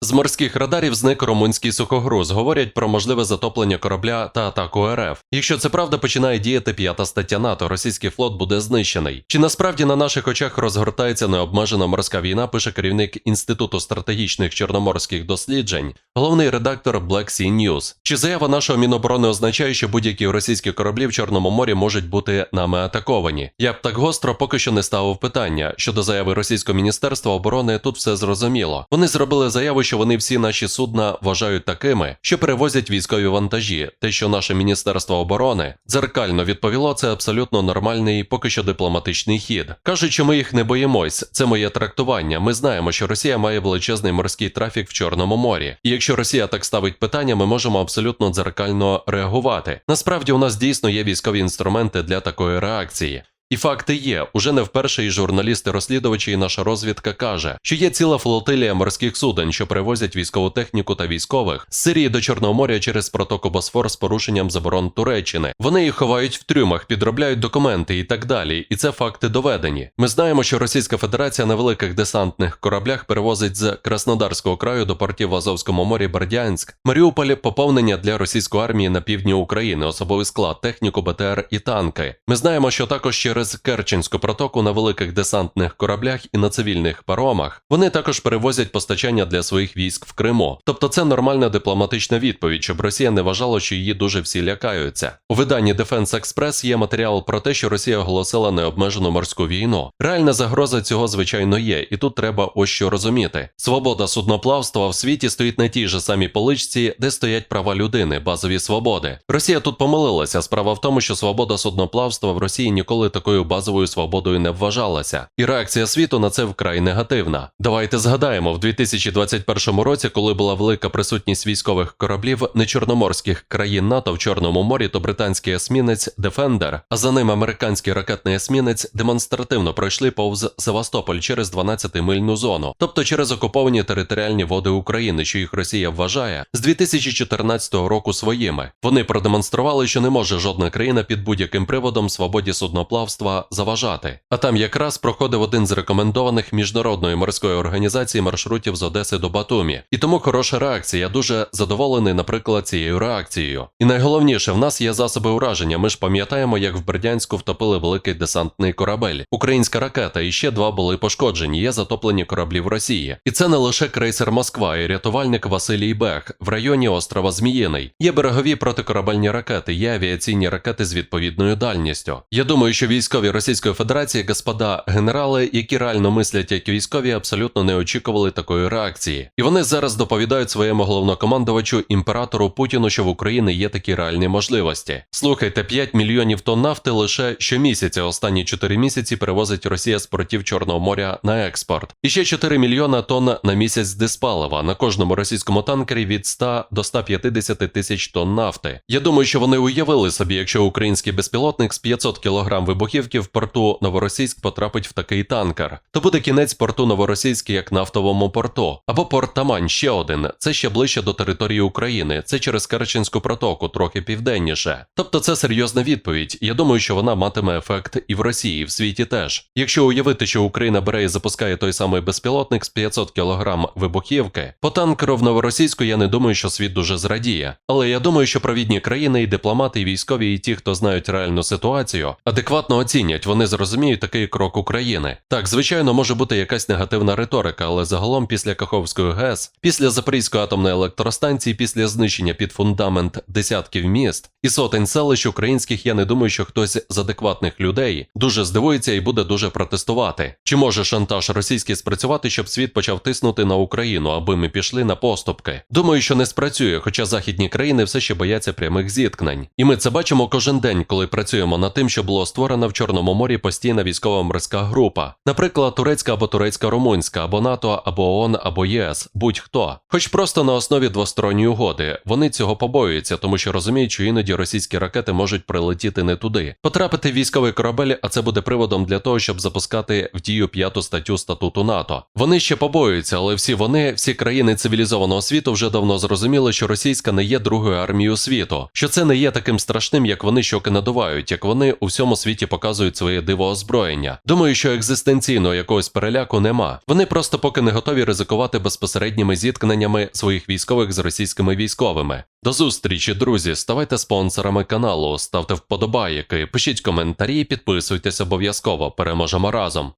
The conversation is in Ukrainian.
З морських радарів зник румунський сухогруз. Говорять про можливе затоплення корабля та атаку РФ. Якщо це правда, починає діяти п'ята стаття НАТО. Російський флот буде знищений. Чи насправді на наших очах розгортається необмежена морська війна? Пише керівник Інституту стратегічних чорноморських досліджень, головний редактор Black Sea News. Чи заява нашого міноборони означає, що будь-які російські кораблі в Чорному морі можуть бути нами атаковані? Я б так гостро поки що не ставив питання. Щодо заяви російського міністерства оборони, тут все зрозуміло. Вони зробили заяву, що вони всі наші судна вважають такими, що перевозять військові вантажі. Те, що наше міністерство оборони дзеркально відповіло, це абсолютно нормальний, поки що дипломатичний хід. Кажуть, що ми їх не боїмось. Це моє трактування. Ми знаємо, що Росія має величезний морський трафік в Чорному морі. І якщо Росія так ставить питання, ми можемо абсолютно дзеркально реагувати. Насправді, у нас дійсно є військові інструменти для такої реакції. І факти є. Уже не вперше і журналісти-розслідувачі, і наша розвідка каже, що є ціла флотилія морських суден, що привозять військову техніку та військових з Сирії до Чорного моря через протоку Босфор з порушенням заборон Туреччини. Вони їх ховають в трюмах, підробляють документи і так далі. І це факти доведені. Ми знаємо, що Російська Федерація на великих десантних кораблях перевозить з Краснодарського краю до портів в Азовському морі Бердянськ, Маріуполь поповнення для російської армії на півдні України, особовий склад, техніку, БТР і танки. Ми знаємо, що також через Керченську протоку на великих десантних кораблях і на цивільних паромах вони також перевозять постачання для своїх військ в Криму. Тобто це нормальна дипломатична відповідь, щоб Росія не вважала, що її дуже всі лякаються. У виданні Defense Express є матеріал про те, що Росія оголосила необмежену морську війну. Реальна загроза цього звичайно є, і тут треба ось що розуміти. Свобода судноплавства в світі стоїть на тій же самій поличці, де стоять права людини, базові свободи. Росія тут помилилася. Справа в тому, що свобода судноплавства в Росії ніколи такою базовою свободою не вважалася, і реакція світу на це вкрай негативна. Давайте згадаємо, в 2021 році, коли була велика присутність військових кораблів нечорноморських країн НАТО в Чорному морі, то британський есмінець Defender, а за ним американський ракетний есмінець демонстративно пройшли повз Севастополь через 12-мильну зону, тобто через окуповані територіальні води України, що їх Росія вважає з 2014 року своїми. Вони продемонстрували, що не може жодна країна під будь-яким приводом свободі судноплавства заважати. А там якраз проходив один з рекомендованих міжнародної морської організації маршрутів з Одеси до Батумі. І тому хороша реакція. Я дуже задоволений, наприклад, цією реакцією. І найголовніше, в нас є засоби ураження. Ми ж пам'ятаємо, як в Бердянську втопили великий десантний корабель, українська ракета, і ще два були пошкоджені. Є затоплені кораблі в Росії. І це не лише крейсер Москва і рятувальник Василій Бех в районі острова Зміїний. Є берегові протикорабельні ракети, є авіаційні ракети з відповідною дальністю. Я думаю, що військові Російської Федерації, господа генерали, які реально мислять як військові, абсолютно не очікували такої реакції. І вони зараз доповідають своєму головнокомандувачу імператору Путіну, що в Україні є такі реальні можливості. Слухайте, 5 мільйонів тонн нафти лише щомісяця. Останні 4 місяці перевозить Росія з портів Чорного моря на експорт. І ще 4 мільйона тонн на місяць диспалива. На кожному російському танкері від 100 до 150 тисяч тонн нафти. Я думаю, що вони уявили собі, якщо український безпілотник з 500 кг вибухівки в порту Новоросійськ потрапить в такий танкер, то буде кінець порту Новоросійськ як нафтовому порту. Або порт Тамань ще один. Це ще ближче до території України. Це через Керченську протоку, трохи південніше. Тобто це серйозна відповідь. Я думаю, що вона матиме ефект і в Росії, і в світі теж. Якщо уявити, що Україна бере і запускає той самий безпілотник з 500 кг вибухівки, по танкеру в Новоросійську я не думаю, що світ дуже зрадіє. Але я думаю, що провідні країни, і дипломати, і військові, і ті, хто знають реальну ситуацію, адекватно оцінять, вони зрозуміють такий крок України. Так, звичайно, може бути якась негативна риторика, але загалом після Каховської ГЕС, після Запорізької атомної електростанції, після знищення під фундамент десятків міст і сотень селищ українських, я не думаю, що хтось з адекватних людей дуже здивується і буде дуже протестувати. Чи може шантаж російський спрацювати, щоб світ почав тиснути на Україну, аби ми пішли на поступки? Думаю, що не спрацює, хоча західні країни все ще бояться прямих зіткнень. І ми це бачимо кожен день, коли працюємо над тим, що було створено в Чорному морі постійна військова морська група, наприклад, турецька або турецька-румунська, або НАТО, або ООН, або ЄС, будь-хто. Хоч просто на основі двосторонньої угоди. Вони цього побоюються, тому що розуміють, що іноді російські ракети можуть прилетіти не туди, потрапити в військовий корабель, а це буде приводом для того, щоб запускати в дію п'яту статтю статуту НАТО. Вони ще побоюються, але всі вони, всі країни цивілізованого світу, вже давно зрозуміли, що російська не є другою армією світу, що це не є таким страшним, як вони щоки надувають, як вони у всьому світі показують своє диво озброєння. Думаю, що екзистенційного якогось переляку нема. Вони просто поки не готові ризикувати безпосередніми зіткненнями своїх військових з російськими військовими. До зустрічі, друзі. Ставайте спонсорами каналу, ставте вподобайки, пишіть коментарі, підписуйтесь обов'язково. Переможемо разом.